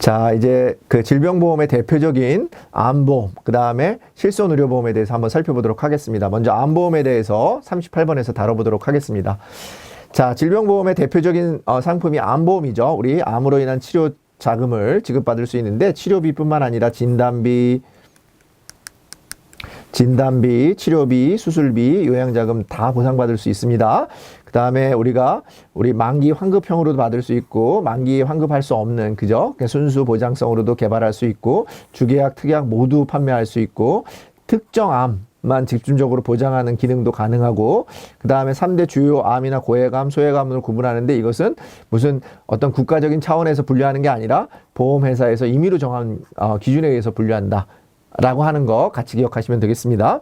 자, 이제 그 질병보험의 대표적인 암보험, 그 다음에 실손의료보험에 대해서 한번 살펴보도록 하겠습니다. 먼저 암보험에 대해서 38번에서 다뤄보도록 하겠습니다. 자, 질병보험의 대표적인 어, 상품이 암보험이죠. 우리 암으로 인한 치료 자금을 지급받을 수 있는데 치료비뿐만 아니라 진단비, 진단비, 치료비, 수술비, 요양자금 다 보상받을 수 있습니다. 그 다음에 우리가 우리 만기 환급형으로도 받을 수 있고 만기 환급할 수 없는 그죠? 순수 보장성으로도 개발할 수 있고 주계약, 특약 모두 판매할 수 있고 특정 암 만 집중적으로 보장하는 기능도 가능하고 그 다음에 삼대 주요 암이나 고해감, 소해감으로 구분하는데 이것은 무슨 어떤 국가적인 차원에서 분류하는 게 아니라 보험회사에서 임의로 정한 어, 기준에 의해서 분류한다. 라고 하는 거 같이 기억하시면 되겠습니다.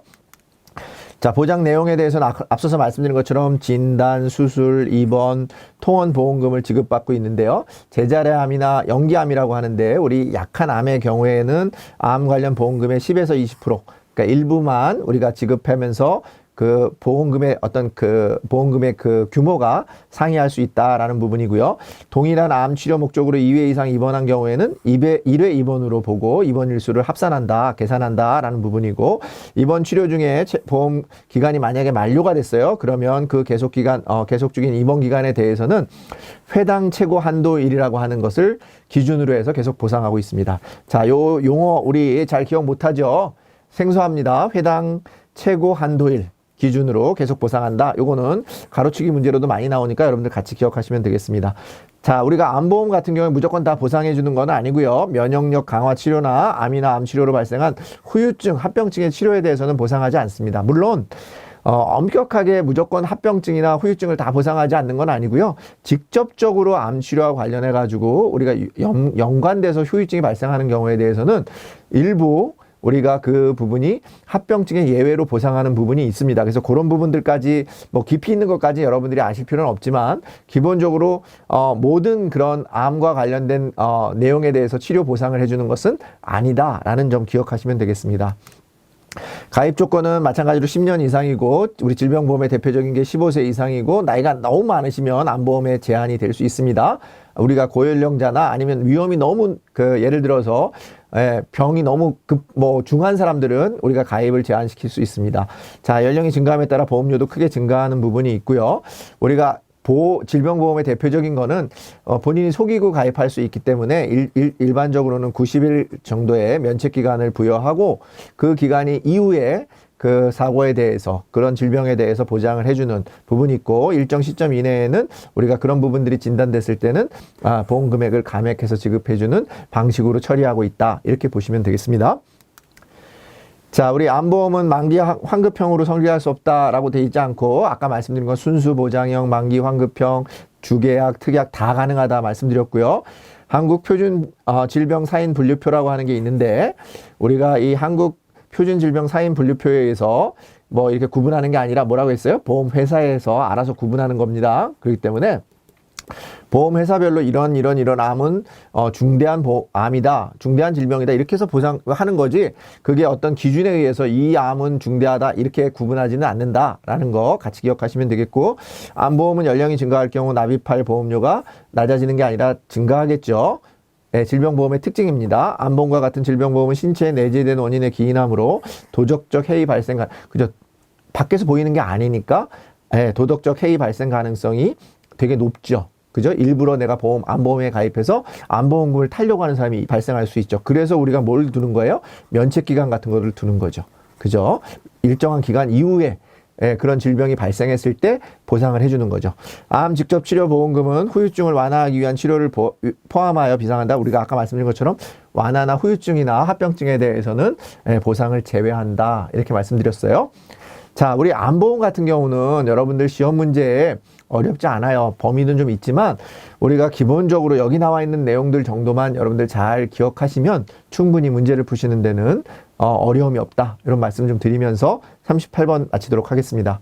자, 보장 내용에 대해서는 아- 앞서서 말씀드린 것처럼 진단, 수술, 입원, 통원 보험금을 지급받고 있는데요. 제자리암이나 연기암이라고 하는데 우리 약한 암의 경우에는 암 관련 보험금의 10에서 20%, 그러니까 일부만 우리가 지급하면서 그 보험금의 어떤 그 보험금의 그 규모가 상회할 수 있다라는 부분이고요. 동일한 암 치료 목적으로 2회 이상 입원한 경우에는 2회, 1회 입원으로 보고 입원 일수를 합산한다, 계산한다라는 부분이고 입원 치료 중에 체- 보험 기간이 만약에 만료가 됐어요. 그러면 그 계속 기간 어 계속 중인 입원 기간에 대해서는 회당 최고 한도 일이라고 하는 것을 기준으로 해서 계속 보상하고 있습니다. 자, 요 용어 우리 잘 기억 못 하죠? 생소합니다. 회당 최고 한도일 기준으로 계속 보상한다. 요거는 가로치기 문제로도 많이 나오니까 여러분들 같이 기억하시면 되겠습니다. 자, 우리가 암보험 같은 경우에 무조건 다 보상해 주는 건 아니고요. 면역력 강화 치료나 암이나 암 치료로 발생한 후유증, 합병증의 치료에 대해서는 보상하지 않습니다. 물론 어, 엄격하게 무조건 합병증이나 후유증을 다 보상하지 않는 건 아니고요. 직접적으로 암 치료와 관련해 가지고 우리가 연, 연관돼서 후유증이 발생하는 경우에 대해서는 일부 우리가 그 부분이 합병증의 예외로 보상하는 부분이 있습니다. 그래서 그런 부분들까지 뭐 깊이 있는 것까지 여러분들이 아실 필요는 없지만 기본적으로 어, 모든 그런 암과 관련된 어, 내용에 대해서 치료 보상을 해주는 것은 아니다라는 점 기억하시면 되겠습니다. 가입 조건은 마찬가지로 10년 이상이고 우리 질병보험의 대표적인 게 15세 이상이고 나이가 너무 많으시면 암보험에 제한이 될 수 있습니다. 우리가 고연령자나 아니면 위험이 너무 그 예를 들어서 예, 병이 너무 급 뭐 중한 사람들은 우리가 가입을 제한시킬 수 있습니다. 자, 연령이 증가함에 따라 보험료도 크게 증가하는 부분이 있고요. 우리가 보호, 질병보험의 대표적인 거는 어, 본인이 속이고 가입할 수 있기 때문에 일, 반적으로는 90일 정도의 면책 기간을 부여하고 그 기간이 이후에 그 사고에 대해서 그런 질병에 대해서 보장을 해주는 부분이 있고 일정 시점 이내에는 우리가 그런 부분들이 진단됐을 때는 아, 보험 금액을 감액해서 지급해주는 방식으로 처리하고 있다 이렇게 보시면 되겠습니다. 자, 우리 암보험은 만기 환- 환급형으로 설계할 수 없다라고 돼 있지 않고 아까 말씀드린 건 순수 보장형, 만기 환급형, 주계약, 특약 다 가능하다 말씀드렸고요. 한국 표준 어, 질병 사인 분류표라고 하는 게 있는데 우리가 이 한국 표준 질병 사인 분류표에 의해서 뭐 이렇게 구분하는 게 아니라 뭐라고 했어요? 보험 회사에서 알아서 구분하는 겁니다. 그렇기 때문에 보험 회사별로 이런 이런 이런 암은 어, 중대한 보, 암이다, 중대한 질병이다 이렇게 해서 보상하는 거지. 그게 어떤 기준에 의해서 이 암은 중대하다 이렇게 구분하지는 않는다라는 거 같이 기억하시면 되겠고 암보험은 연령이 증가할 경우 납입할 보험료가 낮아지는 게 아니라 증가하겠죠. 네, 질병보험의 특징입니다. 암보험과 같은 질병보험은 신체에 내재된 원인의 기인함으로 도덕적 해이 발생, 가 그죠? 밖에서 보이는 게 아니니까 예, 도덕적 해이 발생 가능성이 되게 높죠. 그죠? 일부러 내가 보험, 암보험에 가입해서 암보험금을 타려고 하는 사람이 발생할 수 있죠. 그래서 우리가 뭘 두는 거예요? 면책기간 같은 거를 두는 거죠. 그죠? 일정한 기간 이후에 예, 그런 질병이 발생했을 때 보상을 해주는 거죠. 암 직접 치료 보험금은 후유증을 완화하기 위한 치료를 보- 포함하여 비상한다. 우리가 아까 말씀드린 것처럼 완화나 후유증이나 합병증에 대해서는 예, 보상을 제외한다. 이렇게 말씀드렸어요. 자, 우리 암보험 같은 경우는 여러분들 시험 문제에 어렵지 않아요. 범위는 좀 있지만 우리가 기본적으로 여기 나와 있는 내용들 정도만 여러분들 잘 기억하시면 충분히 문제를 푸시는 데는 어, 어려움이 없다. 이런 말씀 좀 드리면서 38번 마치도록 하겠습니다.